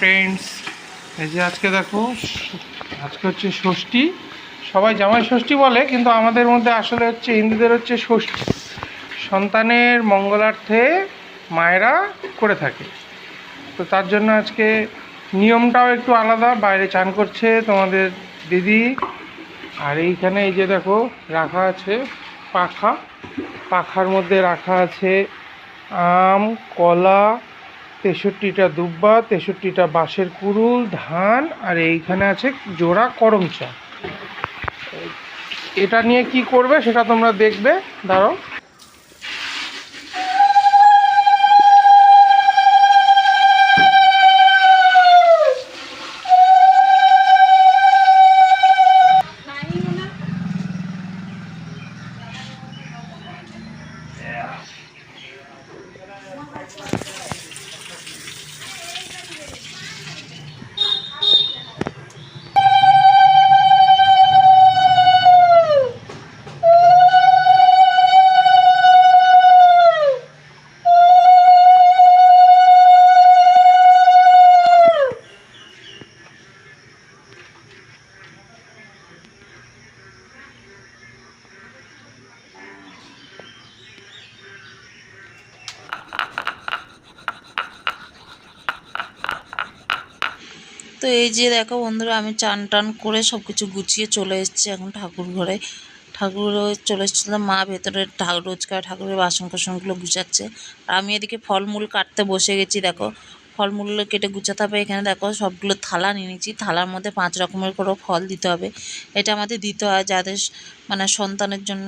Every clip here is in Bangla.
ফ্রেন্ডস এই যে আজকে দেখো, আজকে হচ্ছে ষষ্ঠী। সবাই জামাই ষষ্ঠী বলে, কিন্তু আমাদের মধ্যে আসলে হচ্ছে হিন্দুদের হচ্ছে ষষ্ঠী। সন্তানের মঙ্গলার্থে মায়েরা করে থাকে। তো তার জন্য আজকে নিয়মটাও একটু আলাদা, বাইরে চান করছে তোমাদের দিদি। আর এইখানে এই যে দেখো, রাখা আছে পাখা। পাখার মধ্যে রাখা আছে আম, কলা তেষট্টিটা দুব্বা, তেষট্টিটা বাঁশের কুড়ুল, ধান, আর এইখানে আছে জোড়া করমচা এটা নিয়ে কি করবে সেটা তোমরা দেখবে। দাঁড়াও। এই যে দেখো বন্ধুরা, আমি চান টান করে সব কিছু গুছিয়ে চলে এসেছি এখন ঠাকুর ঘরে। ঠাকুর চলে এসেছিলাম মা ভেতরে রোজকার ঠাকুরের বাসন কোসনগুলো গুছাচ্ছে। আর আমি এদিকে ফলমূল কাটতে বসে গেছি, দেখো। ফলমূলগুলো কেটে গুছাতে হবে, এখানে দেখো সবগুলো থালা নিয়ে নিয়েছি। থালার মধ্যে পাঁচ রকমের করে ফল দিতে হবে। এটা আমাদের দিতে হয় যাদের মানে সন্তানের জন্য।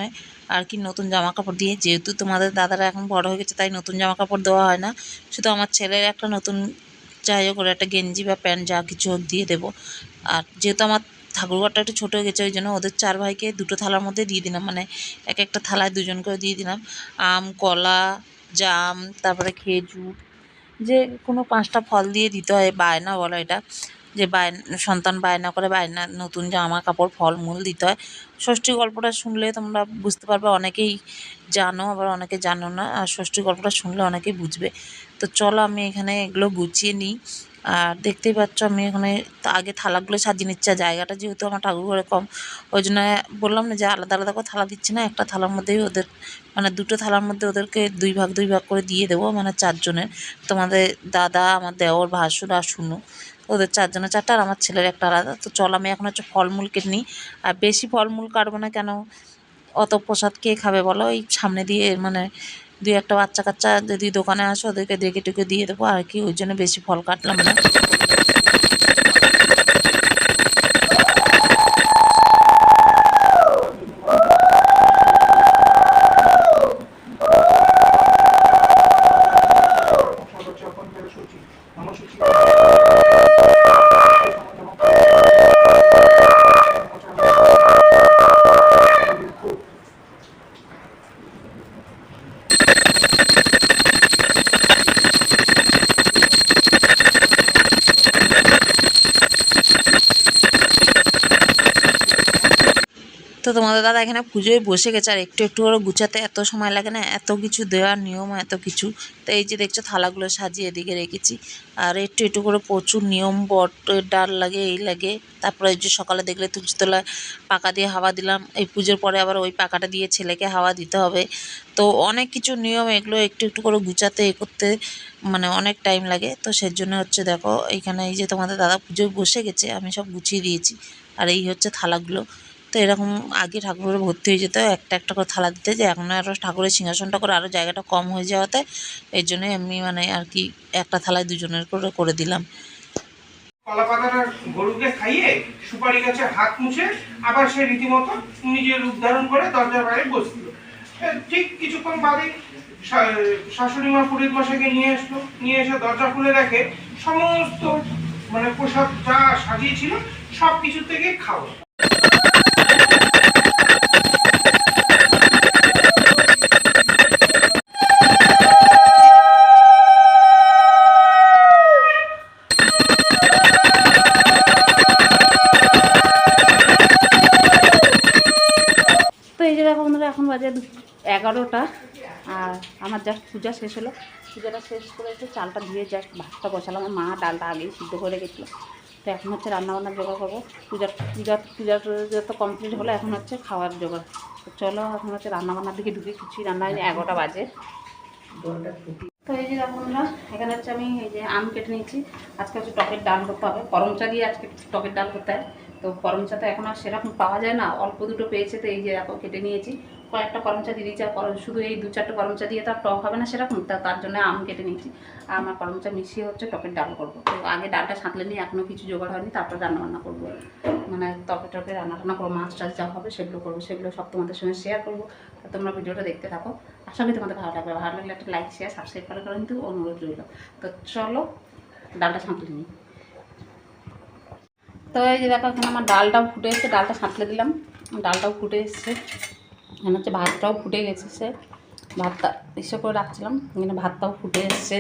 আর কি নতুন জামা কাপড় দিয়ে, যেহেতু তোমাদের দাদারা এখন বড় হয়ে গেছে, তাই নতুন জামা কাপড় দেওয়া হয় না। শুধু আমার ছেলের একটা নতুন যাই হোক, ওর একটা গেঞ্জি বা প্যান্ট, যা কিছু হোক দিয়ে দেবো। আর যেহেতু আমার ঠাকুরঘরটা একটু ছোটো হয়ে গেছে, ওই জন্য ওদের চার ভাইকে দুটো থালার মধ্যে দিয়ে দিলাম। মানে এক একটা থালায় দুজন করে দিয়ে দিলাম। আম, কলা, জাম, তারপরে খেজুর, যে কোনো পাঁচটা ফল দিয়ে দিতে হয়, বায়না বলো এটা। যে বায়না, সন্তান বায়না করে, বায়না, নতুন জামা কাপড়, ফলমূল দিতে হয়। ষষ্ঠী গল্পটা শুনলে তোমরা বুঝতে পারবে, অনেকেই জানো, আবার অনেকে জানো না। আর ষষ্ঠী গল্পটা শুনলে অনেকেই বুঝবে। তো চলো আমি এখানে এগুলো গুছিয়ে নিই। আর দেখতেই পাচ্ছ আমি এখানে আগে থালাগুলো সাজিয়ে নিচ্ছি জায়গাটা যেহেতু আমার ঠাকুর ঘরে কম, ওই জন্য বললাম না যে আলাদা আলাদা করে থালা দিচ্ছি না, একটা থালার মধ্যেই ওদের মানে দুটো থালার মধ্যে ওদেরকে দুই ভাগ দুই ভাগ করে দিয়ে দেবো মানে চারজনের। তোমাদের দাদা, আমার দেওর, ভাসুর আর শুনু ওদের চারজনের চারটা, আর আমার ছেলের একটা আলাদা। তো চল আমি এখন হচ্ছে ফলমূল কেটে নিই। আর বেশি ফলমূল কাটবো না কেন? অত প্রসাদ কে খাবে বলো? এই সামনে দিয়ে মানে দুই একটা বাচ্চা কাচ্চা যদি দোকানে আসে ওদেরকে ডেকে টেকে দিয়ে দেবো, আর কি, ওই জন্য বেশি ফল কাটলাম না তো তোমাদের দাদা এখানে পুজোয় বসে গেছে, আর একটু একটু করে গুছাতে এত সময় লাগে না, এত কিছু দেওয়ার নিয়ম, এত কিছু। তো এই যে দেখছ, থালাগুলো সাজিয়ে এদিকে রেখেছি। আর একটু একটু করে প্রচুর নিয়ম, বটের ডাল লাগে, এই লাগে। তারপরে এই যে সকালে দেখলে তুলসীতলায় পাকা দিয়ে হাওয়া দিলাম। এই পুজোর পরে আবার ওই পাকাটা দিয়ে ছেলেকে হাওয়া দিতে হবে। তো অনেক কিছু নিয়ম, এগুলো একটু একটু করে গুছাতে, এ করতে মানে অনেক টাইম লাগে। তো সেই জন্য হচ্ছে দেখো এইখানে এই যে তোমাদের দাদা পুজোয় বসে গেছে, আমি সব গুছিয়ে দিয়েছি। আর এই হচ্ছে থালাগুলো। তো এরকম আগে ঠাকুরের ভর্তি হয়ে যেত, একটা একটা করে থালা দিতে যে এখন আরও ঠাকুরের সিংহাসনটা করে আরও জায়গাটা কম হয়ে যাওয়াতে এই জন্যই আমি মানে আর কি একটা থালায় দুজনের করে করে দিলাম। সমস্ত মানে প্রসাদ যা সাজিয়েছিল সব কিছু থেকে খাওয়া। এখন বাজে এগারোটা, আর আমার জাস্ট পূজা শেষ হলো। পূজাটা শেষ করে এসে চালটা ধুয়ে জাস্ট ভাতটা বসালাম। আমার মা ডালটা আগেই সিদ্ধ করে গেছিল তো এখন হচ্ছে রান্নাবান্নার জোগাড় করব। পূজার পূজার পূজার তো কমপ্লিট হলো, এখন হচ্ছে খাওয়ার জোগাড়। তো চলো, এখন হচ্ছে রান্নাবান্নার দিকে ঢুকে। কিছুই রান্না হয়নি, এগারোটা বাজে। তো এই যে বন্ধুরা, এখানে হচ্ছে আমি এই যে আম কেটে নিয়েছি। আজকে হচ্ছে টকের ডাল করতে হবে। করম চা দিয়ে আজকে টকের ডাল করতে হয়। তো করম চা তো এখন আর সেরকম পাওয়া যায় না। অল্প দুটো পেয়েছে, তো এই যে দেখো কেটে নিয়েছি। কয়েকটা করম চা দিয়ে দিয়েছি, আর শুধু এই দু চারটে করম চা দিয়ে তো আর টক হবে না সেরকম, তা তার জন্য আম কেটে নিয়েছি। আর আমার করম চা মিশিয়ে হচ্ছে টকের ডাল করব। তো আগে ডালটা সাঁতলে নিয়ে এখনও কিছু জোগাড় হয়নি, তারপর রান্না বান্না করব। মানে তরকারি টরকারি রান্না টান্না করব, মাছ টাছ যা হবে সেগুলো করব, সেগুলো সব তোমাদের সঙ্গে শেয়ার করব। তোমরা ভিডিওটা দেখতে থাকো। আশা করি তোমাদের ভালো লাগবে। ভালো লাগলে একটা লাইক শেয়ার সাবস্ক্রাইব করার কারণ কিন্তু অনুরোধ রইল। তো চলো ডালটা সাঁতলে নিই। তো এই যে দেখো, এখানে আমার ডালটাও ফুটে এসছে, ডালটা সাঁতলে দিলাম। ডালটাও ফুটে এসছে। এখানে হচ্ছে ভাতটাও ফুটে গেছে, সে ভাতটা এসে করে রাখছিলাম। এখানে ভাতটাও ফুটে এসছে।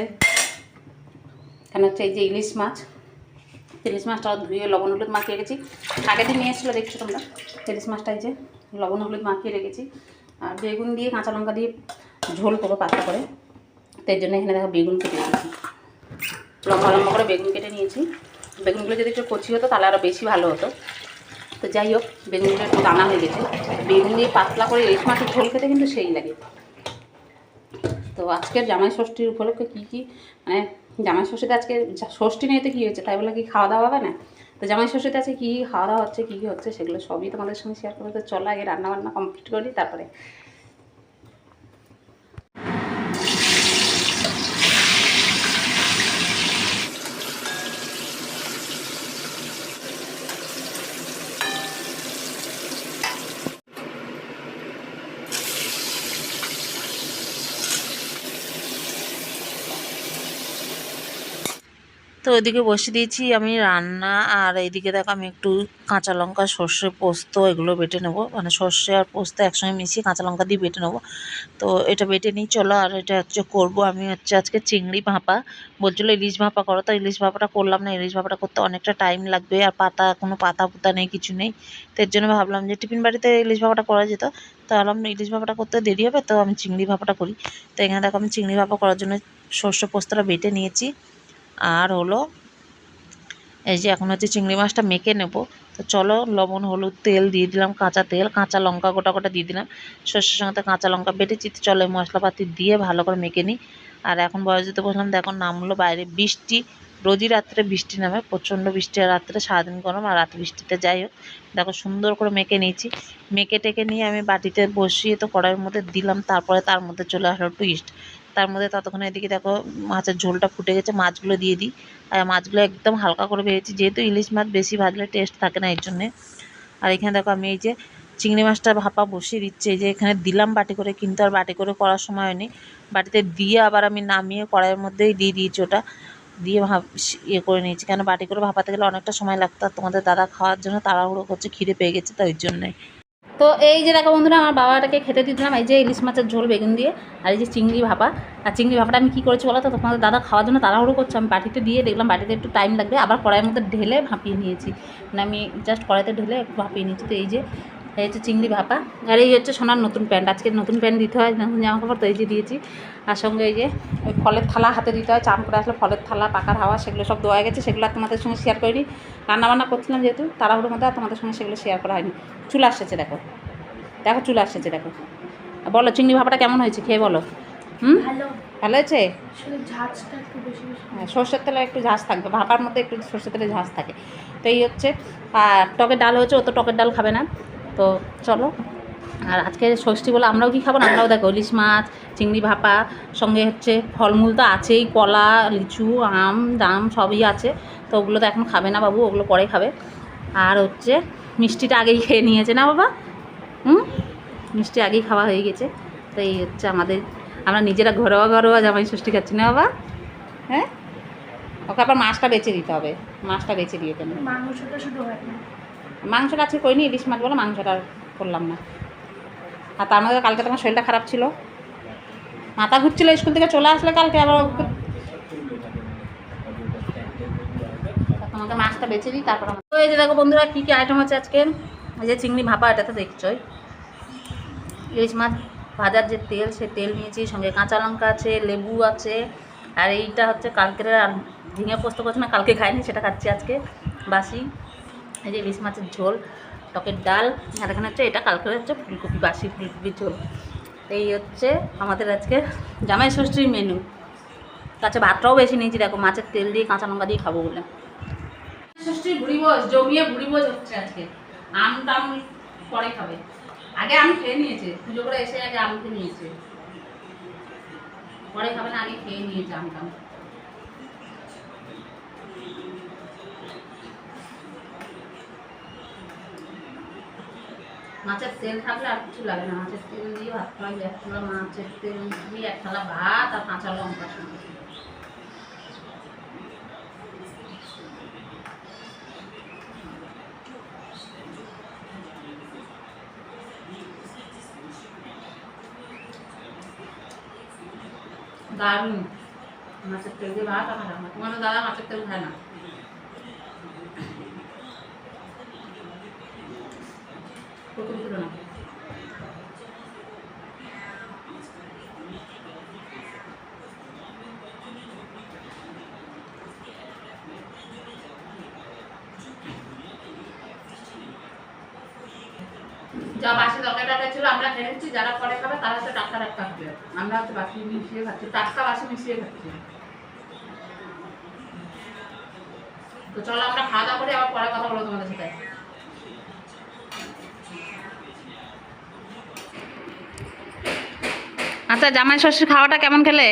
এখানে হচ্ছে এই যে ইলিশ মাছ। ইলিশ মাছটাও ধুয়ে লবণ হলুদ মাখিয়ে রেখেছি। আগের দিন নিয়ে এসেছিল, দেখছ তোমরা? ইলিশ মাছটা এই যে লবণ হলুদ মাখিয়ে রেখেছি। আর বেগুন দিয়ে কাঁচা লঙ্কা দিয়ে ঝোল করব পাতলা করে। তো এর জন্য এখানে দেখো বেগুন কেটে নিয়েছি। লম্বা লম্বা করে বেগুন কেটে নিয়েছি। বেগুনগুলো যদি একটু কচি হতো, তাহলে আরও বেশি ভালো হতো। তো যাই হোক, বেগুনটা একটু দানা হয়ে গেছে। বেগুন দিয়ে পাতলা করে ইলিশ মাছের ঝোল খেতে কিন্তু সেই লাগে। তো আজকের জামাই ষষ্ঠীর উপলক্ষে কী কী মানে জামাই ষষ্ঠীতে আজকে ষষ্ঠী নেই তো কী হচ্ছে তাই বলে কি খাওয়া দাওয়া হবে না? তো জামাই ষষ্ঠীতে আছে কী কী খাওয়া দাওয়া হচ্ছে, কী কী হচ্ছে, সেগুলো সবই তোমাদের সঙ্গে শেয়ার করব। তো চলো আগে রান্নাবান্না কমপ্লিট করি, তারপরে তো ওইদিকে বসে দিয়েছি আমি রান্না, আর এইদিকে দেখো আমি একটু কাঁচা লঙ্কা, সর্ষে পোস্ত এগুলো বেটে নেব। মানে সর্ষে আর পোস্ত একসঙ্গে মিশিয়ে কাঁচা লঙ্কা দিয়ে বেটে নেব। তো এটা বেটে নিই, চলো আর এটা হচ্ছে করব। আমি হচ্ছে আজকে চিংড়ি ভাপা। বলছিলো ইলিশ ভাপা করো। তো ইলিশ ভাপাটা করলাম না, ইলিশ ভাপাটা করতে অনেকটা টাইম লাগবে। আর পাতা, কোনো পাতা পুতা নেই, কিছু নেই। তো এর জন্য ভাবলাম যে টিফিন বাড়িতে ইলিশ ভাপাটা করা যেত। তো ভাবলাম ইলিশ ভাপাটা করতে দেরি হবে, তো আমি চিংড়ি ভাপাটা করি। তো এখানে দেখো আমি চিংড়ি ভাপা করার জন্য সর্ষে পোস্তটা বেটে নিয়েছি। আর হলো এই যে এখন হচ্ছে চিংড়ি মাছটা মেখে নেব। তো চলো লবণ, হলুদ, তেল দিয়ে দিলাম, কাঁচা তেল, কাঁচা লঙ্কা গোটা গোটা দিয়ে দিলাম। সর্ষের সঙ্গে কাঁচা লঙ্কা বেটেছি, তো চলো মশলাপাতি দিয়ে ভালো করে মেখে নিই। আর এখন বয়স দিতে বসলাম দেখো নামলো বাইরে, বৃষ্টি। রোজই রাত্রে বৃষ্টি নামে, প্রচণ্ড বৃষ্টি, আর রাত্রে সারাদিন গরম, আর রাত বৃষ্টিতে যাই হোক। দেখো সুন্দর করে মেখে নিয়েছি। মেখে টেকে নিয়ে আমি বাটিতে বসিয়ে তো কড়াইয়ের মধ্যে দিলাম, তারপরে তার মধ্যে চলে আসলো টুইস্ট তার মধ্যে ততক্ষণ এদিকে দেখো মাছের ঝোলটা ফুটে গেছে, মাছগুলো দিয়ে দিই। আর মাছগুলো একদম হালকা করে ভেজেছি, যেহেতু ইলিশ মাছ বেশি ভাজলে টেস্ট থাকে না এর জন্যে। আর এখানে দেখো আমি এই যে চিংড়ি মাছটা ভাপা বসিয়ে দিচ্ছি, এই যে এখানে দিলাম বাটি করে, কিন্তু আর বাটি করে করার সময় হয়নি। বাটিতে দিয়ে আবার আমি নামিয়ে কড়াইয়ের মধ্যেই দিয়ে দিয়েছি ওটা। দিয়ে ভাপ ইয়ে করে নিয়েছি, কেন বাটি করে ভাপাতে গেলে অনেকটা সময় লাগতো। তোমাদের দাদা খাওয়ার জন্য তাড়াহুড়ো করছে, খিদে পেয়ে গেছে তো ওই জন্যে। তো এই যে দেখো বন্ধুরা, আমার বাবাটাকে খেতে দিতাম এই যে ইলিশ মাছের ঝোল, বেগুন দিয়ে আর এই যে চিংড়ি ভাপা। আর চিংড়ি ভাপাটা আমি কী করেছি বলো তো? তোমাদের দাদা খাওয়ার জন্য তাড়াহুড়ো করছে। আমি বাটিতে দিয়ে দেখলাম, বাটিতে একটু টাইম লাগবে। আবার কড়াইয়ের মধ্যে ঢেলে ভাপিয়ে নিয়েছি। মানে আমি জাস্ট কড়াইতে ঢেলে একটু ভাপিয়ে নিয়েছি। তো এই যে এই হচ্ছে চিংড়ি ভাপা আর এই হচ্ছে সোনার নতুন প্যান্ট। আজকে নতুন প্যান্ট দিতে হয় নতুন জামা কাপড় তো এই যে দিয়েছি। আর সঙ্গে এই যে ওই ফলের থালা হাতে দিতে হয় চান করে আসলে ফলের থালা পাকার হাওয়া সেগুলো সব দেওয়া গেছে সেগুলো আর তোমাদের সঙ্গে শেয়ার করিনি। রান্নাবান্না করছিলাম যেহেতু তাড়াহুড়োর মধ্যে আর তোমাদের সঙ্গে সেগুলো শেয়ার করা হয়নি। চুলা আসছে দেখো। দেখো চলে আসছে দেখো। বলো চিংড়ি ভাপাটা কেমন হয়েছে খেয়ে বলো। হুম? ভালো। হয়েছে? হ্যাঁ, সর্ষের তেলে একটু ঝাঁজ থাকবে ভাপার মধ্যে একটু সর্ষের তেলে ঝাঁস থাকে। তো এই হচ্ছে আর টকের ডাল হয়েছে ও তো টকের ডাল খাবে না। তো চলো। আর আজকে ষষ্ঠী বলে আমরাও কি খাব না? আমরাও দেখো, ইলিশ মাছ, চিংড়ি ভাপা, সঙ্গে হচ্ছে ফলমূল তো আছেই, কলা, লিচু, আম জাম সবই আছে। তো ওগুলো তো এখন খাবে না বাবু, ওগুলো পরে খাবে। আর হচ্ছে মিষ্টিটা আগেই খেয়ে নিয়েছে না বাবা? হুম? মিষ্টি আগেই খাওয়া হয়ে গেছে। তো এই হচ্ছে আমাদের, আমরা নিজেরা ঘরোয়া ঘরোয়া জামাই ষষ্ঠী খাচ্ছি না বাবা? হ্যাঁ? ওকে আবার মাছটা বেছে দিতে হবে। মাছটা বেছে দিয়ে কেন হয় মাংসটা আজকে করিনি ইলিশ মাছ বলে মাংসটা করলাম না। আর তার মধ্যে কালকে তোমার শরীরটা খারাপ ছিল। মাথা ঘুরছিল, স্কুল থেকে চলে আসলে কালকে আবার তোমাকে মাছটা বেছে দিই, তারপর এই যে দেখো বন্ধুরা, কী কী আইটেম আছে আজকে? এই যে চিংড়ি ভাপা এটা তো দেখছোই। ইলিশ মাছ ভাজার যে তেল, সে তেল নিয়েছি, সঙ্গে কাঁচা লঙ্কা আছে, লেবু আছে। আর এইটা হচ্ছে কালকের আর ঝিঙে পোস্ত করছে না, কালকে খাইনি, সেটা খাচ্ছি আজকে, বাসি। এই যে ইলিশ মাছের ঝোল, টকের ডাল আর এখানে হচ্ছে এটা কালকের হচ্ছে ফুলকপি, বাসি ফুলকপির ঝোল। এই হচ্ছে আমাদের আজকে জামাই ষষ্ঠীর মেনু কাছে ভাতটাও বেশি নিয়েছি, দেখো মাছের তেল দিয়ে কাঁচা লঙ্কা দিয়ে খাব বলে। ষষ্ঠীর ভুড়ি ভোজ জমিয়ে ভুড়ি ভোজ হচ্ছে আজকে। আম টাম পরে খাবে। আগে আম খেয়ে নিয়েছে, পুজো করে এসে আগে আম খেয়ে নিয়েছে। পরে খাবে না, আগে খেয়ে নিয়েছে আম টাম। মাছের তেল থাকলে আর কিছু লাগে না। মাছের তেল দিয়ে ভাত খাওয়া যায়। এক থালা মাছের তেল দিয়ে এক থালা ভাত আর কাঁচা লঙ্কা সঙ্গে। দারুণ। মাছের তেল দিয়ে ভাত আর কাঁচা তোমার দাদা মাছের তেল খায় না? প্রথম তুলো না যা বাসি তরকারি টরকারি ছিল, আমরা খেয়ে নিচ্ছি, যারা পরে খাবে তারা হচ্ছে টাটকা টাটকা খাবে আমরা হচ্ছে বাসি মিশিয়ে খাচ্ছি, টাটকা বাসি মিশিয়ে খাচ্ছি। তো চলো আমরা খাওয়া দাওয়া করে আবার পরে কথা বলব তোমাদের সাথে। আচ্ছা জামাই ষষ্ঠীর খাওয়াটা কেমন খেলে?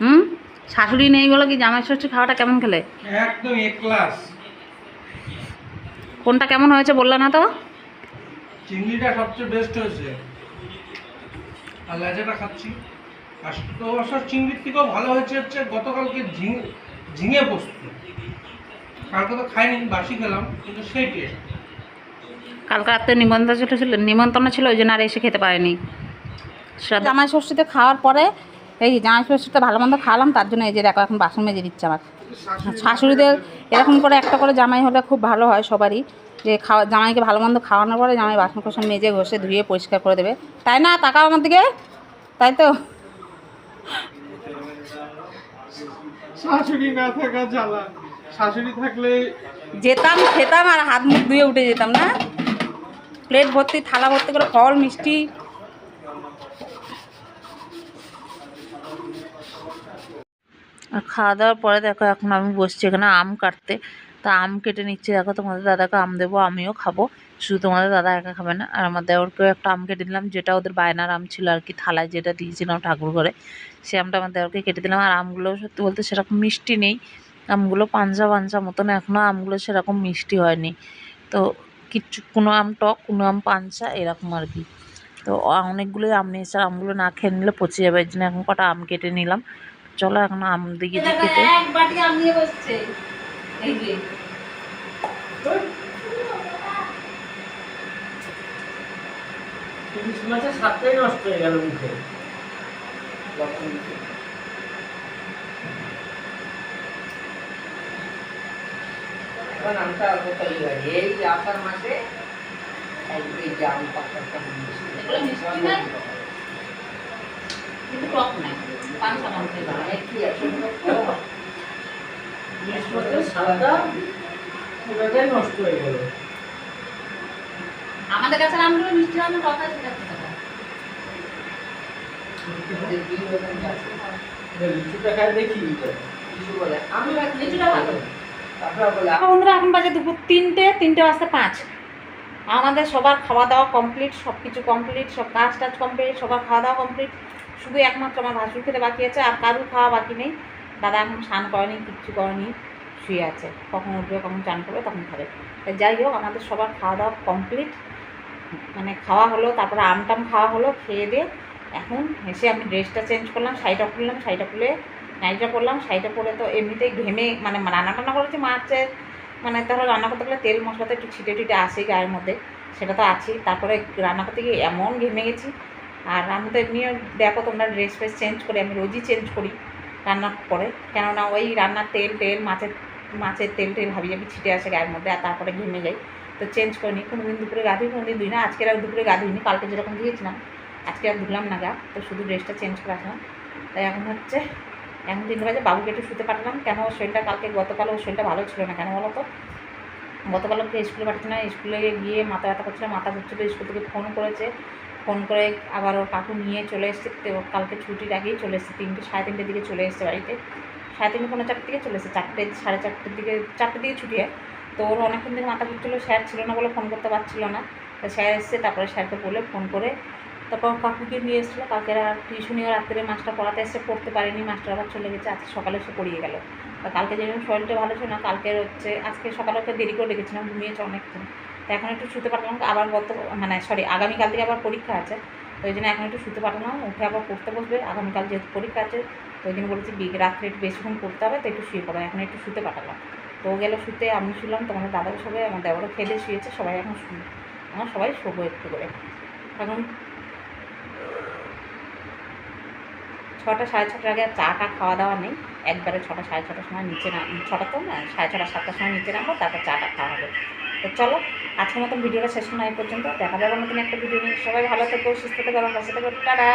হুম? শাশুড়ি নেই বলো কি জামাই ষষ্ঠীর খাওয়াটা কেমন খেলে? একদম এ ক্লাস কোনটা কেমন হয়েছে বলল না তো? চিংড়িটা সবচেয়ে বেস্ট হয়েছে। আর লেজাটা খাচ্ছি। আর তো চিংড়ির থেকেও ভালো হয়েছে হচ্ছে গতকালকে ঝিঙে ঝিঙে পোস্ত। কালকে তো খাইনি বাসি খেলাম কিন্তু সেই টেস্ট কালকে রাত্রে নিমন্ত্রণ ছিল ছিল নিমন্ত্রণ ছিল ওই জন্য আর এসে খেতে পারেনি। জামাই ষষ্ঠীতে খাওয়ার পরে এই জামাই ষষ্ঠীতে ভালো মন্দ খাওয়ালাম তার জন্য এই যে দেখো এখন বাসন মেজে দিচ্ছে আমার। শাশুড়িদের এরকম করে একটা করে জামাই হলে খুব ভালো হয় সবারই যে খাওয়া জামাইকে ভালো মন্দ খাওয়ানোর পরে জামাই বাসন কোসন মেজে ঘষে ধুয়ে পরিষ্কার করে দেবে। তাই না তাকাও আমার দিকে তাই তো? শাশুড়ি না থাকা জ্বালা। শাশুড়ি থাকলে যেতাম খেতাম আর হাত মুখ ধুয়ে উঠে যেতাম না? প্লেট ভর্তি, থালা ভর্তি করে ফল, মিষ্টি। আর খাওয়া দাওয়ার পরে দেখো এখন আমি বসছি এখানে আম কাটতে। তা আম কেটে নিচ্ছি, দেখো তোমাদের দাদাকে আম দেবো, আমিও খাব। শুধু তোমাদের দাদা একা খাবে না, আর আমার দেওরকেও একটা আম কেটে দিলাম, যেটা ওদের বায়নার আম ছিল আর কি, থালায় যেটা দিয়েছিলাম ঠাকুর ঘরে সে আমটা আমার দেওরকে কেটে দিলাম। আর আমগুলো সত্যি বলতে সেরকম মিষ্টি নেই, আমগুলো পাঞ্জা পাঞ্জা মতন এখনও আমগুলো সেরকম মিষ্টি হয়নি। তো কিচ্ছু কোনো আম টক কোনো আম পাঞ্চা এরকম আর কি। তো অনেকগুলোই আম নিয়েছে আমগুলো না খেয়ে নিলে পচে যাবে জন্য এখন কটা আম কেটে নিলাম। চলো এখন আম দিকে দিকে খেতে এক বাটি আম নিয়ে বসছে। এই যে। ইলিশ মাছের স্বাদটাই নষ্ট হয়ে গেল মুখে? এখন আমটা অল্প হয় এই আষাঢ় মাসে এই- যে আম পাতাটা কিন্তু টক নাই। একটু পুরোটাই নষ্ট হয়ে গেল। আমাদের কাছে আমগুলো মিষ্টি হবে টক আছে লিচুটা খাই দেখি কিছু বলে আমি লিচুটা ভালো। বন্ধুরা, এখন বাজে দুপুর তিনটে তিনটে বাজতে পাঁচ। আমাদের সবার খাওয়া দাওয়া কমপ্লিট সব কিছু কমপ্লিট সব কাজ টাজ কমপ্লিট সবার খাওয়া দাওয়া কমপ্লিট শুধু একমাত্র আমার ভাসুর খেতে বাকি আছে, আর কারুর খাওয়া বাকি নেই। দাদা এখন স্নান করেনি, কিচ্ছু করেনি, শুয়ে আছে। কখন উঠবে, কখন চান করবে, তখন খাবে। তাই যাই হোক, আমাদের সবার খাওয়া দাওয়া কমপ্লিট মানে খাওয়া হলো, তারপরে আমটাম খাওয়া হলো, খেয়ে দিয়ে এখন এসে আমি ড্রেসটা চেঞ্জ করলাম, শাড়িটা খুললাম, শাড়িটা খুলে নাইটটা পরলাম, শাড়িটা পরে তো এমনিতেই ঘেমে মানে রান্না টান্না করেছি মাছের মানে তাহলে রান্না করতে গেলে তেল মশলা তো একটু ছিটে টিটে আসে গায়ের মধ্যে, সেটা তো আছেই। তারপরে রান্না করতে গিয়ে এমন ঘেমে গেছি। আর আমি তো এমনিও দেখো তোমরা ড্রেস ফ্রেস চেঞ্জ করি, আমি রোজই চেঞ্জ করি রান্নার পরে। কেননা ওই রান্নার তেল টেল মাছের মাছের তেল টেল ভাবি জাবি ছিটে আসে গায়ের মধ্যে, আর তারপরে ঘেমে যাই। তো চেঞ্জ করিনি কোনো দিন দুপুরে গা ধুই কোনো দিন ধুই না আজকের আর দুপুরে গা ধুইনি, কালকে যেরকম দিয়েছিলাম আজকে আর ধুলাম না গা। তো শুধু ড্রেসটা চেঞ্জ করে আসলাম। তাই এখন হচ্ছে এখন তিনটে বাজে বাবুকে একটু শুতে পাঠালাম, কেন শরীরটা কালকে গতকাল ওর শরীরটা ভালো ছিল না, কেন বলো তো গতকাল ওকে স্কুলে পাঠাচ্ছি না, স্কুলে গিয়ে মাথা ব্যথা করছিল মাথা ঘুরছিল, স্কুল থেকে ফোন করেছে। ফোন করে আবার ওর কাকু নিয়ে চলে এসছে কালকে ছুটির আগেই চলে এসছে, তিনটে, সাড়ে তিনটের দিকে চলে এসছে বাড়িতে। সাড়ে তিনটে পনেরো চারটে দিকে চলে এসছে, চারটে, সাড়ে চারটের দিকে চারটের দিকে ছুটি হয়। তো ওর অনেকক্ষণ থেকে মাথা ঘুরছিল, স্যার ছিল না বলে ফোন করতে পারছিল না। তো স্যার এসছে, তারপরে স্যারকে বলে ফোন করে তারপর কাকুকে নিয়ে এসেছিল কালকে টিউশনিও রাত্রে মাস্টার পড়াতে এসে পড়তে পারেনি মাস্টার আবার চলে গেছে, আজকে সকালে এসে পড়িয়ে গেল। কালকে যেরকম শরীরটা ভালো ছিল না, কালকে হচ্ছে, আজকে সকালে ওকে দেরি করে ডেকেছিলাম, ঘুমিয়েছে অনেকক্ষণ। তো এখন একটু শুতে পারলাম, আবার গত মানে সরি আগামীকাল থেকে আবার পরীক্ষা আছে, তো ওই জন্য এখন একটু শুতে পারলাম, উঠে আবার পড়তে বসবে, আগামীকাল যেহেতু পরীক্ষা আছে, তো ওই জন্য বলেছি রাত্রে একটু বেশিক্ষণ পড়তে হবে, তো একটু শুয়ে পড়ো, এখন একটু শুতে পাঠালাম। তো গেল শুতে, আমি শুলাম, তোমাদের দাদাও সবাই আমার দেওয়ারও খেলে শুয়েছে, সবাই এখন শুনে আমার সবাই শোবো একটু করে। এখন ছটা, সাড়ে ছটার আগে আর চাটা খাওয়া দাওয়া নেই। একবারে ছটা, সাড়ে ছটার সময় নিচে না ছটা তো না, সাড়ে ছটা, সাতটার সময় নিচে নামবো, তারপর চা টা খাওয়া হবে। তো চলো, আজকের মতন ভিডিওটা শেষ না এই পর্যন্ত। দেখা যাবে নতুন একটা ভিডিও নিয়ে। সবাই ভালো থেকো, সুস্থ থেকো, আমার পাশে থেকো। টাটা!